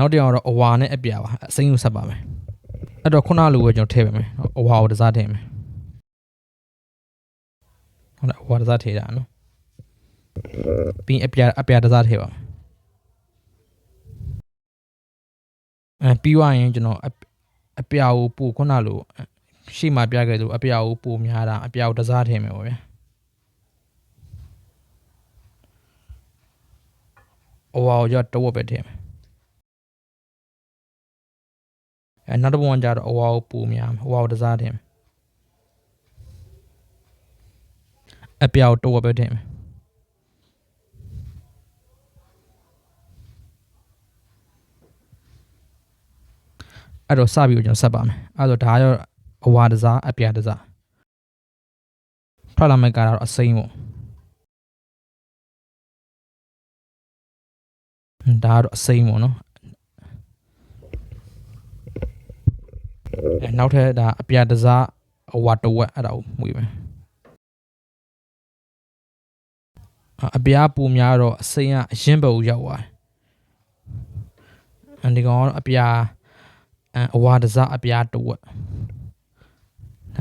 နောက်တစ်ယောက်ကတော့အဝါနဲ့အပြာပါအစိမ်းကိုဆက်ပါမယ်အဲ့တော့ခုနလိုပဲကျွန်တော်ထည့်ပါမယ်အဝါကိုတစ်စားထည့်မယ်ဟုတ်လားအဝါတစ်စားထည့်တာနော်ပြီးရင်အပြာအပြာတစ်စားထည့်ပါမယ်အဲပြီးသွားရင်ကျွန်တော်အအပြာကိုပို့ခုနလိုရှေ့မှာပြခဲ့သလိုအပြာကိုပို့များတာအပြာကိုတစ်စားထည့်မယ်ပေါ့ဗျာအဝါကိုကြတော့တော့ပဲထည့်မယ် အဲနောက်တစ်ပုံကကြတော့အဝါကိုပူများမယ်အဝါကိုတစားတင်မယ်အပြောက်တော့ပဲတင်မယ်အဲ့တော့စပြီးတော့ကျွန်တော်ဆက်ပါမယ်အဲ့တော့ဒါရောအဝါတစားအပြာတစားထွက်လာမယ့်ကတော့အစိမ်းပေါ့ဟွန်းဒါကတော့အစိမ်းပေါ့နော် နောက်ထပ်ဒါအပြာတစားအဝါတဝက်အဲ့ဒါကိုမှုပဲအအပြာပူများတော့အစိမ်းကအရင်ဘက်ကိုရောက်သွားတယ်အန်ဒီကောင်ကတော့အပြာအအဝါတစားအပြာတဝက်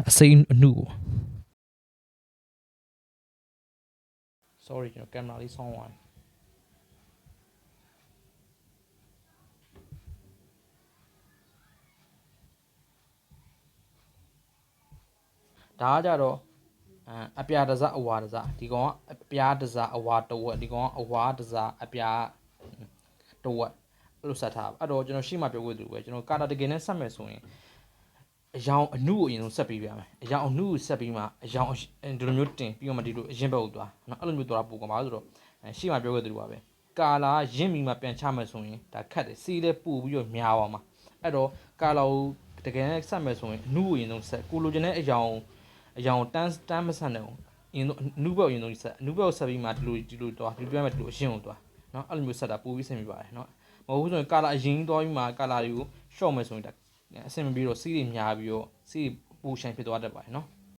အစိမ်းအနှုကို sorry ကျွန်တော်ကင်မရာလေးဆောင်းသွားတယ် ဒါကကြတော့အမ်အပြာတစအဝါတစဒီကောင်ကအပြာတစအဝါတဝက်ဒီကောင်ကအဝါတစအပြာတဝက်အဲ့လိုဆက်ထားပါအဲ့တော့ကျွန်တော်ရှေ့မှာပြောခဲ့သလိုပဲကျွန်တော်ကာတာတကယ်နဲ့ဆက်မယ်ဆိုရင်အယောင်အနုကိုအရင်ဆုံးဆက်ပြီးပြမယ်အယောင်အနုကိုဆက်ပြီးမှအယောင်ဒီလိုမျိုးတင်ပြီးတော့မှဒီလိုအရင်ဘက်ကိုသွားနော်အဲ့လိုမျိုးသွားပို့ကောင်ပါဆိုတော့အဲရှေ့မှာပြောခဲ့သလိုပါပဲကာလာရင့်ပြီးမှပြန်ချမယ်ဆိုရင်ဒါခက်တယ်စီးလဲပို့ပြီးတော့များသွားမှာအဲ့တော့ကာလာကိုတကယ်နဲ့ဆက်မယ်ဆိုရင်အနုကိုအရင်ဆုံးဆက်ကိုလိုချင်တဲ့အယောင် အယောင်တန်းတန်းမဆန်တယ်အောင်အရင်တော့နုဘက်အရင်ဆုံးဆက်နုဘက်ကိုဆက်ပြီးမှဒီလိုဒီလိုတော့ဒီလိုပြမယ်ဒီလိုအရင်ကိုသွားเนาะအဲ့လိုမျိုးဆက်တာပို့ပြီးဆင်ပြပါတယ်เนาะမဟုတ်ဘူးဆိုရင်ကာလာအရင်သွားပြီးမှကာလာတွေကို short မယ်ဆိုရင်ဒါအဆင်မပြေတော့စီးတွေများပြီးတော့စီးပူရှိုင်ဖြစ်သွားတတ်ပါတယ်เนาะ